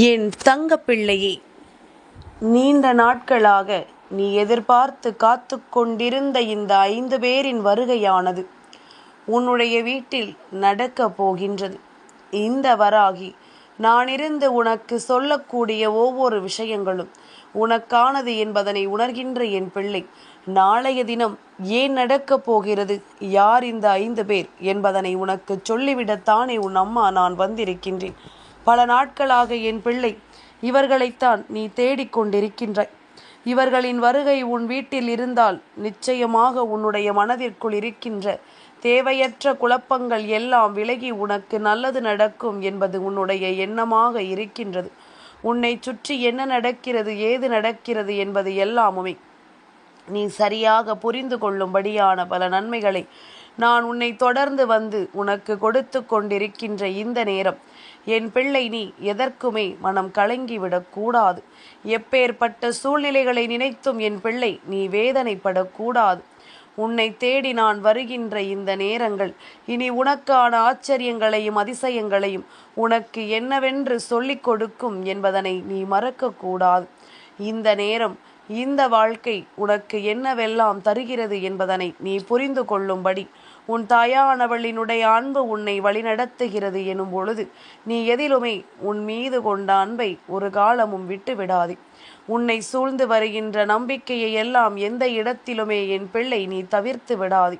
என் தங்கப்பிள்ளையே நீண்ட நாட்களாக நீ எதிர்பார்த்து காத்து கொண்டிருந்த இந்த ஐந்து பேரின் வருகையானது உன்னுடைய வீட்டில் நடக்கப் போகின்றது. இந்த வராகி நான் இருந்து உனக்கு சொல்லக்கூடிய ஒவ்வொரு விஷயங்களும் உனக்கானது என்பதனை உணர்கின்ற என் பிள்ளை நாளைய தினம் ஏன் நடக்கப் போகிறது? யார் இந்த ஐந்து பேர் என்பதனை உனக்கு சொல்லிவிடத்தானே உன் அம்மா நான் வந்திருக்கின்றேன். பல நாட்களாக என் பிள்ளை இவர்களைத்தான் நீ தேடிக்கொண்டிருக்கின்றாய் இவர்களின் வருகை உன் வீட்டில் இருந்தால் நிச்சயமாக உன்னுடைய மனதிற்குள் இருக்கின்ற. தேவையற்ற குழப்பங்கள் எல்லாம் விலகி உனக்கு நல்லது நடக்கும் என்பது உன்னுடைய எண்ணமாக இருக்கின்றது. உன்னை சுற்றி என்ன நடக்கிறது ஏது நடக்கிறது என்பது எல்லாமுமே நீ சரியாக புரிந்து கொள்ளும்படியான பல நன்மைகளை நான் உன்னை தொடர்ந்து வந்து உனக்கு கொடுத்து கொண்டிருக்கின்ற இந்த நேரம். என் பிள்ளை நீ எதற்குமே மனம் கலங்கிவிடக் கூடாது. எப்பேற்பட்ட சூழ்நிலைகளை நினைத்தும் என் பிள்ளை நீ வேதனைப்படக்கூடாது. உன்னை தேடி நான் வருகின்ற இந்த நேரங்கள் இனி உனக்கான ஆச்சரியங்களையும் அதிசயங்களையும் உனக்கு என்னவென்று சொல்லிக் கொடுக்கும் என்பதனை நீ மறக்கக்கூடாது. இந்த நேரம் இந்த வாழ்க்கை உனக்கு என்னவெல்லாம் தருகிறது என்பதனை நீ புரிந்து கொள்ளும்படி உன் தாயானவளினுடைய அன்பு உன்னை வழிநடத்துகிறது எனும் பொழுது நீ எதிலுமே உன் மீது கொண்ட அன்பை ஒரு காலமும் விட்டு விடாதே உன்னை சூழ்ந்து வருகின்ற நம்பிக்கையை எல்லாம் எந்த இடத்திலுமே என் பிள்ளை நீ தவிர்த்து விடாதே.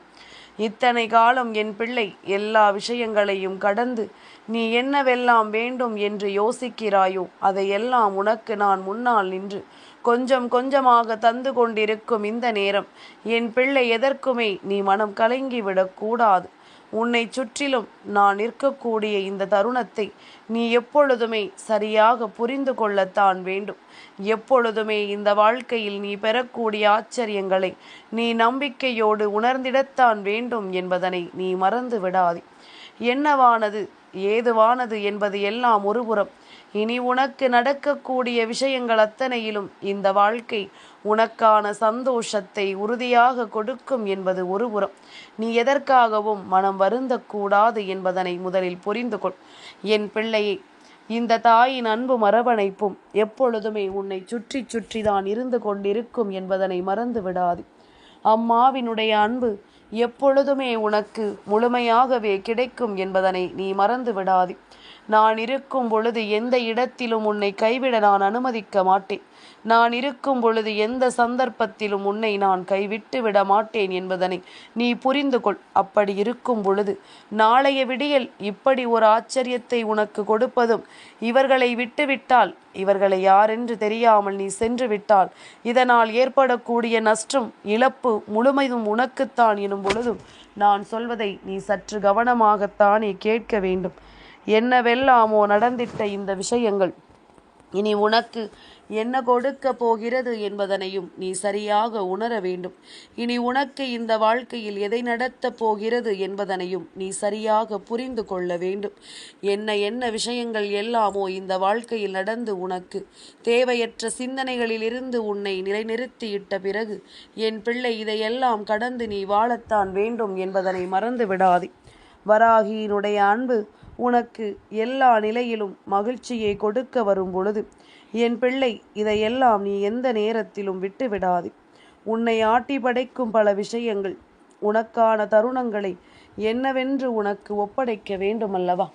இத்தனை காலம் என் பிள்ளை எல்லா விஷயங்களையும் கடந்து நீ என்னவெல்லாம் வேண்டும் என்று யோசிக்கிறாயோ அதையெல்லாம் உனக்கு நான் முன்னால் நின்று கொஞ்சம் கொஞ்சமாக தந்து கொண்டிருக்கும் இந்த நேரம். என் பிள்ளை எதற்குமே நீ மனம் கலங்கிவிடக்கூடாது உன்னை சுற்றிலும் நான் நிற்கக்கூடிய இந்த தருணத்தை நீ எப்பொழுதுமே சரியாக புரிந்து கொள்ளத்தான் வேண்டும். எப்பொழுதுமே இந்த வாழ்க்கையில் நீ பெறக்கூடிய ஆச்சரியங்களை நீ நம்பிக்கையோடு உணர்ந்திடத்தான் வேண்டும் என்பதனை நீ மறந்து விடாதே. என்னவானது ஏதுவானது என்பது எல்லாம் ஒருபுறம் இனி உனக்கு நடக்கக்கூடிய விஷயங்கள் அத்தனையிலும் இந்த வாழ்க்கை உனக்கான சந்தோஷத்தை உறுதியாக கொடுக்கும் என்பது ஒருபுறம் நீ எதற்காகவும் மனம் வருந்தக்கூடாது என்பதனை முதலில் புரிந்து கொள். என் பிள்ளையை இந்த தாயின் அன்பு மரபணைப்பும் எப்பொழுதுமே உன்னை சுற்றி சுற்றி தான் இருந்து கொண்டிருக்கும் என்பதனை மறந்து விடாது. அம்மாவினுடைய அன்பு எப்பொழுதுமே உனக்கு முழுமையாகவே கிடைக்கும் என்பதனை நீ மறந்து விடாது. நான் இருக்கும் பொழுது எந்த இடத்திலும் உன்னை கைவிட நான் அனுமதிக்க மாட்டேன். நான் இருக்கும் பொழுது எந்த சந்தர்ப்பத்திலும் உன்னை நான் கைவிட்டு விட மாட்டேன் என்பதனை நீ புரிந்து கொள். அப்படி இருக்கும் பொழுது நாளைய விடியல் இப்படி ஒரு ஆச்சரியத்தை உனக்கு கொடுப்பதும் இவர்களை விட்டுவிட்டால் இவர்களை யாரென்று தெரியாமல் நீ சென்று விட்டால் இதனால் ஏற்படக்கூடிய நஷ்டம் இழப்பு முழுமையும் உனக்குத்தான் எனும் பொழுதும் நான் சொல்வதை நீ சற்று கவனமாகத்தானே கேட்க வேண்டும். என்னவெல்லாமோ நடந்திட்ட இந்த விஷயங்கள். இனி உனக்கு என்ன கொடுக்க போகிறது என்பதனையும் நீ சரியாக உணர வேண்டும். இனி உனக்கு இந்த வாழ்க்கையில் எதை நடத்தப் போகிறது என்பதனையும் நீ சரியாக புரிந்து கொள்ள வேண்டும். என்ன என்ன விஷயங்கள் எல்லாமோ இந்த வாழ்க்கையில் நடந்து உனக்கு தேவையற்ற சிந்தனைகளிலிருந்து உன்னை நிலைநிறுத்தியிட்ட பிறகு என் பிள்ளை இதையெல்லாம் கடந்து நீ வாழத்தான் வேண்டும் என்பதனை மறந்து விடாதே வராகியினுடைய அன்பு உனக்கு எல்லா நிலையிலும் மகிழ்ச்சியை கொடுக்க வரும் பொழுது என் பிள்ளை இதையெல்லாம் நீ எந்த நேரத்திலும் விட்டு விடாது உன்னை ஆட்டி படைக்கும் பல விஷயங்கள் உனக்கான தருணங்களை என்னவென்று உனக்கு ஒப்படைக்க வேண்டுமல்லவா?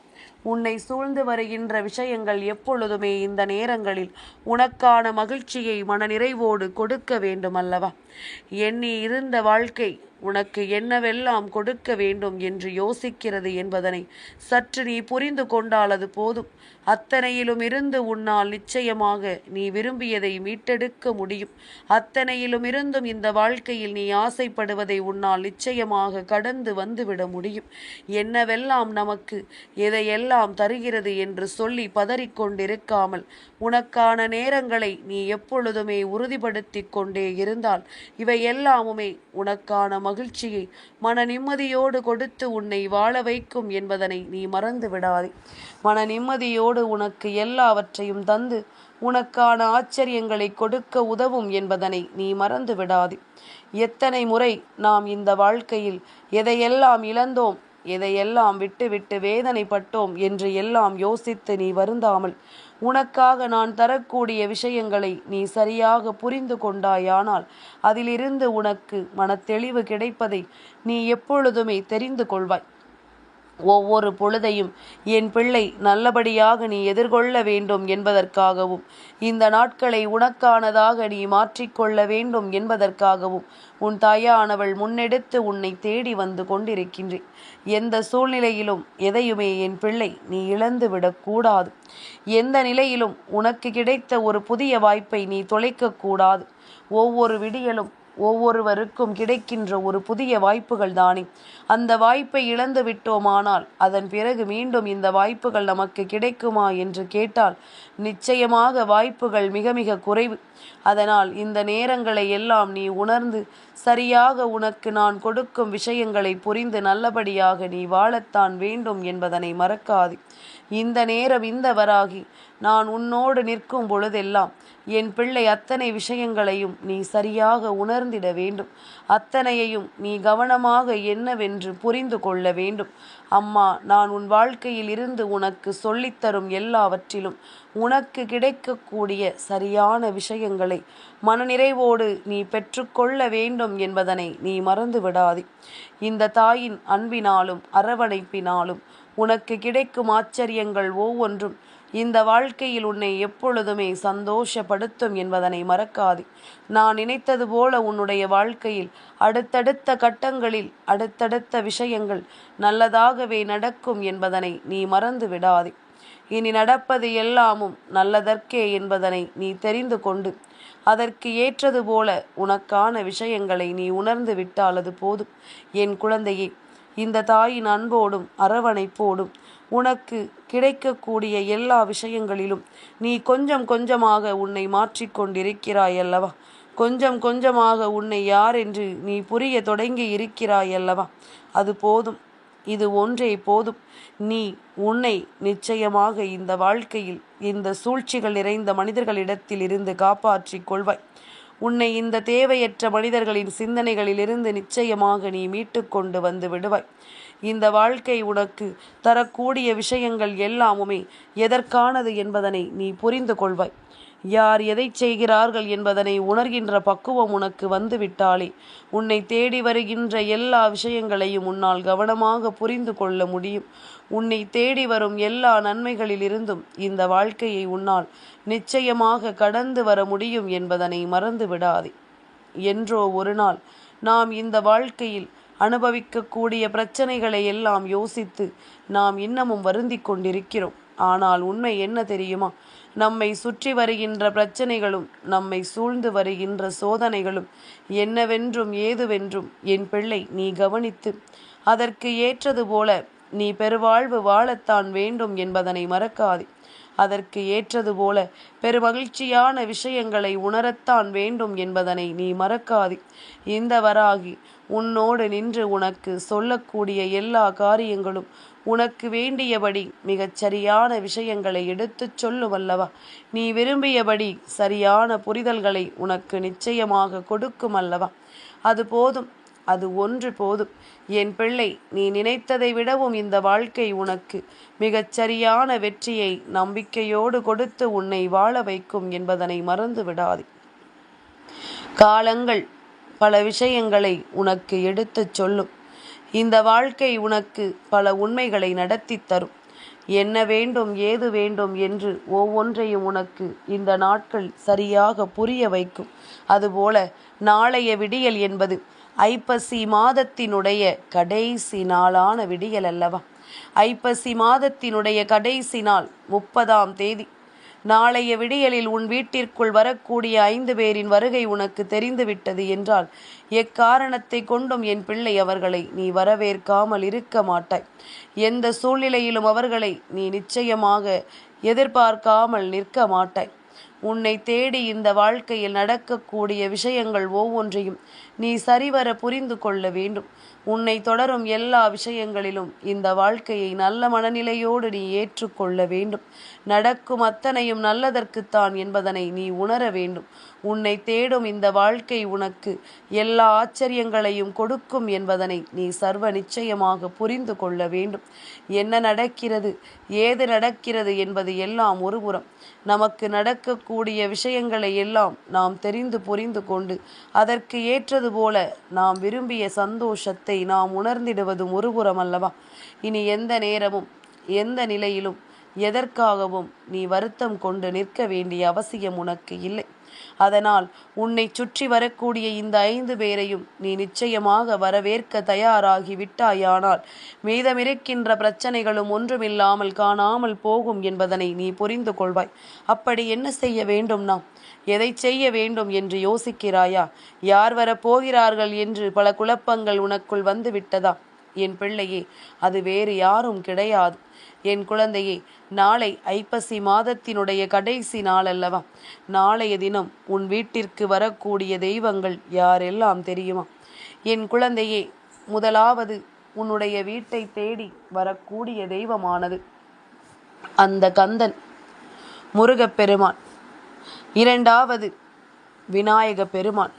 உன்னை சூழ்ந்து வருகின்ற விஷயங்கள் எப்பொழுதுமே இந்த நேரங்களில் உனக்கான மகிழ்ச்சியை மனநிறைவோடு கொடுக்க வேண்டுமல்லவா? எண்ணி இருந்த வாழ்க்கை உனக்கு என்னவெல்லாம் கொடுக்க வேண்டும் என்று யோசிக்கிறது என்பதனை சற்று நீ புரிந்து கொண்டால் அது போதும். அத்தனையிலும் இருந்து உன்னால் நிச்சயமாக நீ விரும்பியதை மீட்டெடுக்க முடியும். அத்தனையிலும் இருந்தும் இந்த வாழ்க்கையில் நீ ஆசைப்படுவதை உன்னால் நிச்சயமாக கடந்து வந்துவிட முடியும். என்னவெல்லாம் நமக்கு எதையெல்லாம் தருகிறது என்று சொல்லி பதறிக்கொண்டிருக்காமல் உனக்கான நேரங்களை நீ எப்பொழுதுமே உறுதிப்படுத்தி கொண்டே இருந்தால் இவை எல்லாமுமே உனக்கான மகிழ்ச்சியை மன நிம்மதியோடு கொடுத்து உன்னை வாழ வைக்கும் என்பதனை நீ மறந்து விடாதே. மன நிம்மதியோடு உனக்கு எல்லாவற்றையும் தந்து உனக்கான ஆச்சரியங்களை கொடுக்க உதவும் என்பதனை நீ மறந்து விடாதே. எத்தனை முறை நாம் இந்த வாழ்க்கையில் எதையெல்லாம் இழந்தோம் எதையெல்லாம் விட்டுவிட்டு வேதனைப்பட்டோம் என்று எல்லாம் யோசித்து நீ வருந்தாமல் உனக்காக நான் தரக்கூடிய விஷயங்களை நீ சரியாக புரிந்து கொண்டாயானால் அதிலிருந்து உனக்கு மனத்தெளிவு கிடைப்பதை நீ எப்பொழுதுமே தெரிந்து கொள்வாய். ஒவ்வொரு பொழுதையும் என் பிள்ளை நல்லபடியாக நீ எதிர்கொள்ள வேண்டும் என்பதற்காகவும் இந்த நாட்களை உனக்கானதாக நீ மாற்றிக்கொள்ள வேண்டும் என்பதற்காகவும் உன் தாயானவள் முன்னெடுத்து உன்னை தேடி வந்து கொண்டிருக்கின்றேன். எந்த சூழ்நிலையிலும் எதையுமே என் பிள்ளை நீ இழந்து விடக்கூடாது எந்த நிலையிலும் உனக்கு கிடைத்த ஒரு புதிய வாய்ப்பை நீ தொலைக்கக்கூடாது ஒவ்வொரு விடியலும் ஒவ்வொருவருக்கும் கிடைக்கின்ற ஒரு புதிய வாய்ப்புகள் தானே. அந்த வாய்ப்பை இழந்து விட்டோமானால் அதன் பிறகு மீண்டும் இந்த வாய்ப்புகள் நமக்கு கிடைக்குமா என்று கேட்டால் நிச்சயமாக வாய்ப்புகள் மிக மிக குறைவு. அதனால் இந்த நேரங்களை எல்லாம் நீ உணர்ந்து சரியாக உனக்கு நான் கொடுக்கும் விஷயங்களை புரிந்து நல்லபடியாக நீ வாழத்தான் வேண்டும் என்பதனை மறக்காது. இந்த நேரம் இந்த வராகி நான் உன்னோடு நிற்கும் பொழுதெல்லாம் என் பிள்ளை அத்தனை விஷயங்களையும் நீ சரியாக உணர்ந்திட வேண்டும். அத்தனையையும் நீ கவனமாக என்னவென்று புரிந்து கொள்ள வேண்டும். அம்மா நான் உன் வாழ்க்கையில் இருந்து உனக்கு சொல்லித்தரும் எல்லாவற்றிலும் உனக்கு கிடைக்கக்கூடிய சரியான விஷயங்களை மனநிறைவோடு நீ பெற்றுக்கொள்ள வேண்டும் என்பதனை நீ மறந்து விடாதே. இந்த தாயின் அன்பினாலும் அரவணைப்பினாலும் உனக்கு கிடைக்கும் ஆச்சரியங்கள் ஒவ்வொன்றும் இந்த வாழ்க்கையில் உன்னை எப்பொழுதுமே சந்தோஷப்படுத்தும் என்பதனை மறக்காது. நான் நினைத்தது போல உன்னுடைய வாழ்க்கையில் அடுத்தடுத்த கட்டங்களில் அடுத்தடுத்த விஷயங்கள் நல்லதாகவே நடக்கும் என்பதனை நீ மறந்து விடாதே. இனி நடப்பது எல்லாமும் நல்லதற்கே என்பதனை நீ தெரிந்து கொண்டு அதற்கு ஏற்றது போல உனக்கான விஷயங்களை நீ உணர்ந்து விட்டால் அது போதும். என் குழந்தையே இந்த தாயின் அன்போடும் அரவணைப்போடும் உனக்கு கிடைக்கக்கூடிய எல்லா விஷயங்களிலும் நீ கொஞ்சம் கொஞ்சமாக உன்னை மாற்றிக்கொண்டிருக்கிறாய் அல்லவா கொஞ்சம் கொஞ்சமாக உன்னை யார் என்று நீ புரிய தொடங்கி இருக்கிறாய் அல்லவா அது போதும். இது ஒன்றே போதும். நீ உன்னை நிச்சயமாக இந்த வாழ்க்கையில் இந்த சூழ்ச்சிகள் நிறைந்த மனிதர்களிடத்தில் இருந்து காப்பாற்றிக் கொள்வாய். உன்னை இந்த தேவையற்ற மனிதர்களின் சிந்தனைகளிலிருந்து நிச்சயமாக நீ மீட்டு கொண்டு வந்து விடுவாய். இந்த வாழ்க்கை உனக்கு தரக்கூடிய விஷயங்கள் எல்லாமுமே எதற்கானது என்பதனை நீ புரிந்து கொள்வாய். யார் எதை செய்கிறார்கள் என்பதனை உணர்கின்ற பக்குவம் உனக்கு வந்துவிட்டாலே உன்னை தேடி வருகின்ற எல்லா விஷயங்களையும் உன்னால் கவனமாக புரிந்து கொள்ள முடியும். உன்னை தேடி வரும் எல்லா நன்மைகளிலிருந்தும் இந்த வாழ்க்கையை உன்னால் நிச்சயமாக கடந்து வர முடியும் என்பதனை மறந்து விடாதே என்றோ ஒரு நாள் நாம் இந்த வாழ்க்கையில் அனுபவிக்கக்கூடிய பிரச்சனைகளை எல்லாம் யோசித்து நாம் இன்னமும் வருந்தி கொண்டிருக்கிறோம். ஆனால் உண்மை என்ன தெரியுமா? நம்மை சுற்றி வருகின்ற பிரச்சனைகளும் நம்மை சூழ்ந்து வருகின்ற சோதனைகளும் என்னவென்றும் ஏதுவென்றும் என் பிள்ளை நீ கவனித்து அதற்கு ஏற்றது போல நீ பெருவாழ்வு வாழத்தான் வேண்டும் என்பதனை மறக்காதே. அதற்கு ஏற்றது போல பெருமகிழ்ச்சியான விஷயங்களை உணரத்தான் வேண்டும் என்பதனை நீ மறக்காதே. இந்த வராகி உன்னோடு நின்று உனக்கு சொல்லக்கூடிய எல்லா காரியங்களும் உனக்கு வேண்டியபடி மிகச் சரியான விஷயங்களை எடுத்துச் சொல்லும் அல்லவா நீ விரும்பியபடி சரியான புரிதல்களை உனக்கு நிச்சயமாக கொடுக்கும் அல்லவா. அது போதும் அது ஒன்று போதும். என் பிள்ளை நீ நினைத்ததை விடவும் இந்த வாழ்க்கை உனக்கு மிகச் சரியான வெற்றியை நம்பிக்கையோடு கொடுத்து உன்னை வாழ வைக்கும் என்பதனை மறந்து விடாதே காலங்கள் பல விஷயங்களை உனக்கு எடுத்துச் சொல்லும். இந்த வாழ்க்கை உனக்கு பல உண்மைகளை நடத்தி தரும். என்ன வேண்டும் ஏது வேண்டும் என்று ஒவ்வொன்றையும் உனக்கு இந்த நாட்கள் சரியாக புரிய வைக்கும். அதுபோல நாளைய விடியல் என்பது ஐப்பசி மாதத்தினுடைய கடைசி நாளான விடியல் அல்லவா? ஐப்பசி மாதத்தினுடைய கடைசி நாள் முப்பதாம் தேதி. நாளைய விடியலில் உன் வீட்டிற்குள் வரக்கூடிய ஐந்து பேரின் வருகை உனக்கு தெரிந்துவிட்டது என்றால் எக்காரணத்தை கொண்டும் என் பிள்ளை அவர்களை நீ வரவேற்காமல் இருக்க மாட்டாய். எந்த சூழ்நிலையிலும் அவர்களை நீ நிச்சயமாக எதிர்பார்க்காமல் நிற்க மாட்டாய். உன்னை தேடி இந்த வாழ்க்கையில் நடக்கக்கூடிய விஷயங்கள் ஒவ்வொன்றையும் நீ சரிவர புரிந்து கொள்ள வேண்டும். உன்னை தொடரும் எல்லா விஷயங்களிலும் இந்த வாழ்க்கையை நல்ல மனநிலையோடு நீ ஏற்றுக்கொள்ள வேண்டும். நடக்கும் அத்தனையும் நல்லதற்குத்தான் என்பதனை நீ உணர வேண்டும். உன்னை தேடும் இந்த வாழ்க்கை உனக்கு எல்லா ஆச்சரியங்களையும் கொடுக்கும் என்பதனை நீ சர்வ நிச்சயமாக புரிந்து கொள்ள வேண்டும். என்ன நடக்கிறது ஏது நடக்கிறது என்பது எல்லாம் ஒருபுறம் நமக்கு நடக்கக்கூடிய விஷயங்களை எல்லாம் நாம் தெரிந்து புரிந்து கொண்டு அதற்கு ஏற்றது போல நாம் விரும்பிய சந்தோஷத்தை நாம் உணர்ந்திடுவதும் ஒருபுறம் அல்லவா? இனி எந்த நேரமும் எந்த நிலையிலும் எதற்காகவும் நீ வருத்தம் கொண்டு நிற்க வேண்டிய அவசியம் உனக்கு இல்லை. அதனால் உன்னை சுற்றி வரக்கூடிய இந்த ஐந்து பேரையும் நீ நிச்சயமாக வரவேற்க தயாராகி விட்டாயானால் மீதமிருக்கின்ற பிரச்சனைகளும் ஒன்றுமில்லாமல் காணாமல் போகும் என்பதனை நீ புரிந்து கொள்வாய். அப்படி என்ன செய்ய வேண்டும் நாம்? எதை செய்ய வேண்டும் என்று யோசிக்கிறாயா? யார் வரப் போகிறார்கள் என்று பல குழப்பங்கள் உனக்குள் வந்து விட்டதா என் பிள்ளையே அது வேறு யாரும் கிடையாது. என் குழந்தையே நாளை ஐப்பசி மாதத்தினுடைய கடைசி நாள் அல்லவா நாளைய தினம் உன் வீட்டிற்கு வரக்கூடிய தெய்வங்கள் யாரெல்லாம் தெரியுமா? என் குழந்தையே முதலாவது உன்னுடைய வீட்டை தேடி வரக்கூடிய தெய்வமானது அந்த கந்தன் முருகப்பெருமான். இரண்டாவது விநாயக பெருமான்.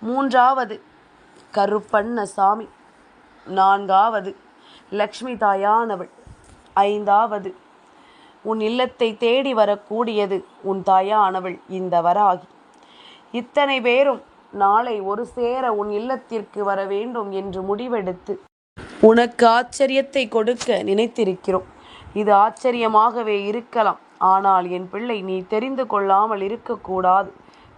மூன்றாவது கருப்பண்ண சாமி நான்காவது லக்ஷ்மி தாயானவள். ஐந்தாவது. உன் இல்லத்தை தேடி வரக்கூடியது உன் தாயானவள் இந்த வராகி. இத்தனை பேரும் நாளை ஒரு சேர உன் இல்லத்திற்கு வர வேண்டும் என்று முடிவெடுத்து உனக்கு ஆச்சரியத்தை கொடுக்க நினைத்திருக்கிறோம். இது ஆச்சரியமாகவே இருக்கலாம். ஆனால் என் பிள்ளை நீ தெரிந்து கொள்ளாமல் இருக்கக்கூடாது.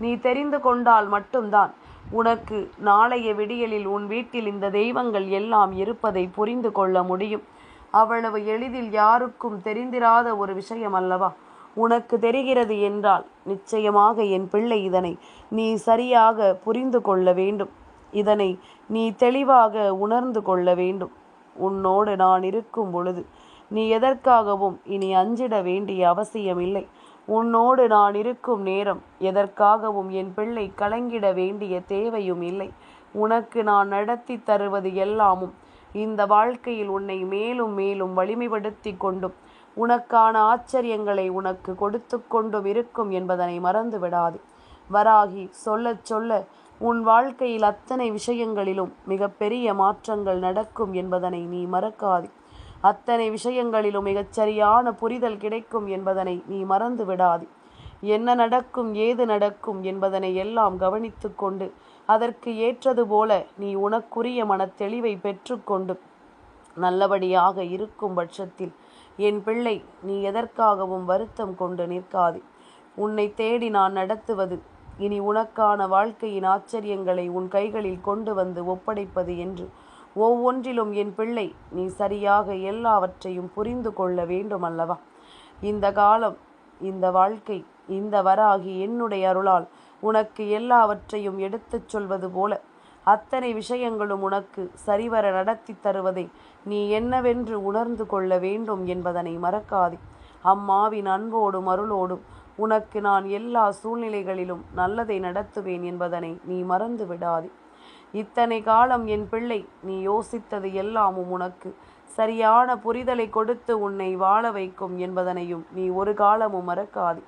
நீ தெரிந்து கொண்டால் மட்டும்தான் உனக்கு நாளைய விடியலில் உன் வீட்டில் இந்த தெய்வங்கள் எல்லாம் இருப்பதை புரிந்து கொள்ள முடியும். அவ்வளவு எளிதில் யாருக்கும் தெரிந்திராத ஒரு விஷயம் அல்லவா? உனக்கு தெரிகிறது என்றால் நிச்சயமாக என் பிள்ளை இதனை நீ சரியாக புரிந்து கொள்ள வேண்டும். இதனை நீ தெளிவாக உணர்ந்து கொள்ள வேண்டும். உன்னோடு நான் இருக்கும் பொழுது நீ எதற்காகவும் இனி அஞ்சிட வேண்டிய அவசியமில்லை. உன்னோடு நான் இருக்கும் நேரம் எதற்காகவும் என் பிள்ளை கலங்கிட வேண்டிய தேவையும் இல்லை. உனக்கு நான் நடத்தி தருவது எல்லாமும் இந்த வாழ்க்கையில் உன்னை மேலும் மேலும் வலிமைப்படுத்தி கொண்டும் உனக்கான ஆச்சரியங்களை உனக்கு கொடுத்து கொண்டும் இருக்கும் என்பதனை மறந்து விடாது. வராகி சொல்ல சொல்ல உன் வாழ்க்கையில் அத்தனை விஷயங்களிலும் மிகப்பெரிய மாற்றங்கள் நடக்கும் என்பதனை நீ மறக்காது. அத்தனை விஷயங்களிலும் மிகச்சரியான புரிதல் கிடைக்கும் என்பதனை நீ மறந்து விடாது. என்ன நடக்கும் ஏது நடக்கும் என்பதனை எல்லாம் கவனித்து கொண்டு அதற்கு ஏற்றது போல நீ உனக்குரிய மனத்தெளிவை பெற்றுக்கொண்டு நல்லபடியாக இருக்கும் பட்சத்தில் என் பிள்ளை நீ எதற்காகவும் வருத்தம் கொண்டு நிற்காது. உன்னை தேடி நான் நடத்துவது இனி உனக்கான வாழ்க்கையின் ஆச்சரியங்களை உன் கைகளில் கொண்டு வந்து ஒப்படைப்பது என்று. ஒவ்வொன்றிலும் என் பிள்ளை நீ சரியாக எல்லாவற்றையும் புரிந்து கொள்ள வேண்டும் அல்லவா இந்த காலம் இந்த வாழ்க்கை இந்த வராகி என்னுடைய அருளால் உனக்கு எல்லாவற்றையும் எடுத்துச் சொல்வது போல. அத்தனை விஷயங்களும் உனக்கு சரிவர நடத்தி தருவதை நீ என்னவென்று உணர்ந்து கொள்ள வேண்டும் என்பதனை மறக்காதே. அம்மாவின் அன்போடும் அருளோடும் உனக்கு நான் எல்லா சூழ்நிலைகளிலும் நல்லதை நடத்துவேன் என்பதனை நீ மறந்து விடாதே. இத்தனை காலம் என் பிள்ளை நீ யோசித்தது எல்லாமும் உனக்கு சரியான புரிதலை கொடுத்து உன்னை வாழ வைக்கும் என்பதனையும் நீ ஒரு காலமும் மறக்காதே.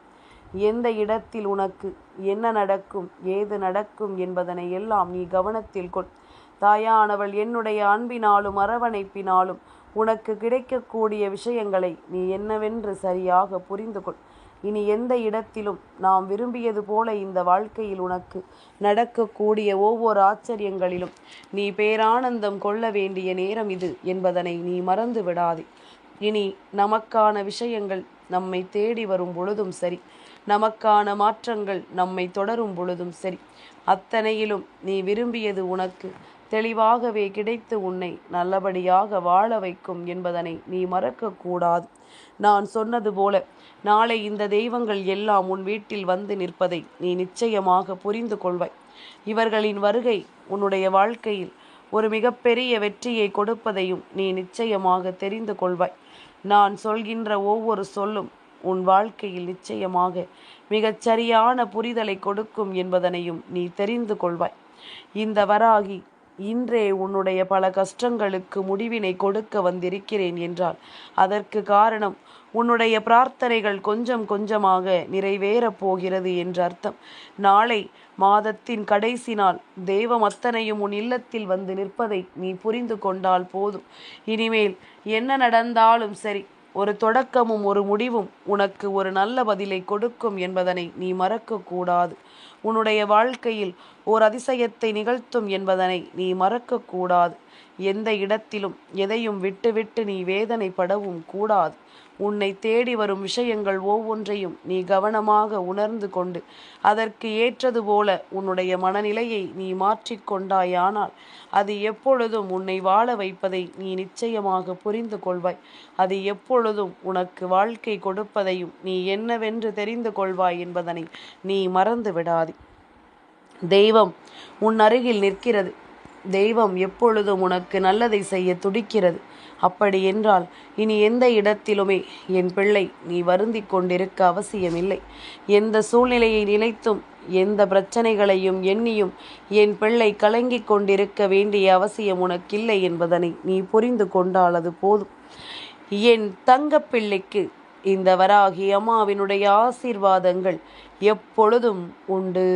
எந்த இடத்தில் உனக்கு என்ன நடக்கும் ஏது நடக்கும் என்பதனை எல்லாம் நீ கவனத்தில் கொள். தாயானவள் என்னுடைய அன்பினாலும் அரவணைப்பினாலும் உனக்கு கிடைக்கக்கூடிய விஷயங்களை நீ என்னவென்று சரியாக புரிந்து கொள். இனி எந்த இடத்திலும் நாம் விரும்பியது போல இந்த வாழ்க்கையில் உனக்கு நடக்கக்கூடிய ஒவ்வொரு ஆச்சரியங்களிலும் நீ பேரானந்தம் கொள்ள வேண்டிய நேரம் இது என்பதனை நீ மறந்து விடாதே இனி நமக்கான விஷயங்கள் நம்மை தேடி வரும் பொழுதும் சரி. நமக்கான மாற்றங்கள் நம்மை தொடரும் பொழுதும் சரி. அத்தனையிலும் நீ விரும்பியது உனக்கு. தெளிவாகவே கிடைத்து உன்னை நல்லபடியாக வாழ வைக்கும் என்பதனை நீ மறக்கக்கூடாது. நான் சொன்னது போல நாளை இந்த தெய்வங்கள் எல்லாம் உன் வீட்டில் வந்து நிற்பதை நீ நிச்சயமாக புரிந்து கொள்வாய். இவர்களின் வருகை உன்னுடைய வாழ்க்கையில் ஒரு மிகப்பெரிய வெற்றியை கொடுப்பதையும் நீ நிச்சயமாக தெரிந்து கொள்வாய். நான் சொல்கின்ற ஒவ்வொரு சொல்லும் உன் வாழ்க்கையில் நிச்சயமாக மிகச் சரியான புரிதலை கொடுக்கும் என்பதனையும் நீ தெரிந்து கொள்வாய். இந்த வராகி இன்றே உன்னுடைய பல கஷ்டங்களுக்கு முடிவினை கொடுக்க வந்திருக்கிறேன் என்றால் அதற்கு காரணம் உன்னுடைய பிரார்த்தனைகள் கொஞ்சம் கொஞ்சமாக நிறைவேறப் போகிறது என்று அர்த்தம். நாளை மாதத்தின் கடைசி நாள் தெய்வம் அத்தனையும் உன் இல்லத்தில் வந்து நிற்பதை நீ புரிந்து கொண்டால் போதும். இனிமேல் என்ன நடந்தாலும் சரி ஒரு தொடக்கமும் ஒரு முடிவும் உனக்கு ஒரு நல்ல பதிலை கொடுக்கும் என்பதனை நீ மறக்கக்கூடாது. உன்னுடைய வாழ்க்கையில் ஓர் அதிசயத்தை நிகழ்த்தும் என்பதனை நீ மறக்கக்கூடாது. எந்த இடத்திலும் எதையும் விட்டுவிட்டு நீ வேதனைப்படவும் கூடாது. உன்னை தேடி வரும் விஷயங்கள் ஒவ்வொன்றையும் நீ கவனமாக உணர்ந்து கொண்டு அதற்கு ஏற்றது போல உன்னுடைய மனநிலையை நீ மாற்றிக்கொண்டாயானால் அது எப்பொழுதும் உன்னை வாழ வைப்பதை நீ நிச்சயமாக புரிந்து கொள்வாய். அது எப்பொழுதும் உனக்கு வாழ்க்கை கொடுப்பதையும் நீ என்னவென்று தெரிந்து கொள்வாய் என்பதனை நீ மறந்து விடாதே. தெய்வம் உன் அருகில் நிற்கிறது. தெய்வம் எப்பொழுதும் உனக்கு நல்லதை செய்ய துடிக்கிறது. அப்படி என்றால் இனி எந்த இடத்திலுமே என் பிள்ளை நீ வருந்தி கொண்டிருக்க அவசியமில்லை. எந்த சூழ்நிலையை நினைத்தும் எந்த பிரச்சனைகளையும் எண்ணியும் என் பிள்ளை கலங்கிக் கொண்டிருக்க வேண்டிய அவசியம் உனக்கில்லை என்பதனை நீ புரிந்து கொண்டால் அது போதும். என் தங்கப்பிள்ளைக்கு இந்த வராகி அம்மாவினுடைய ஆசீர்வாதங்கள் எப்பொழுதும் உண்டு.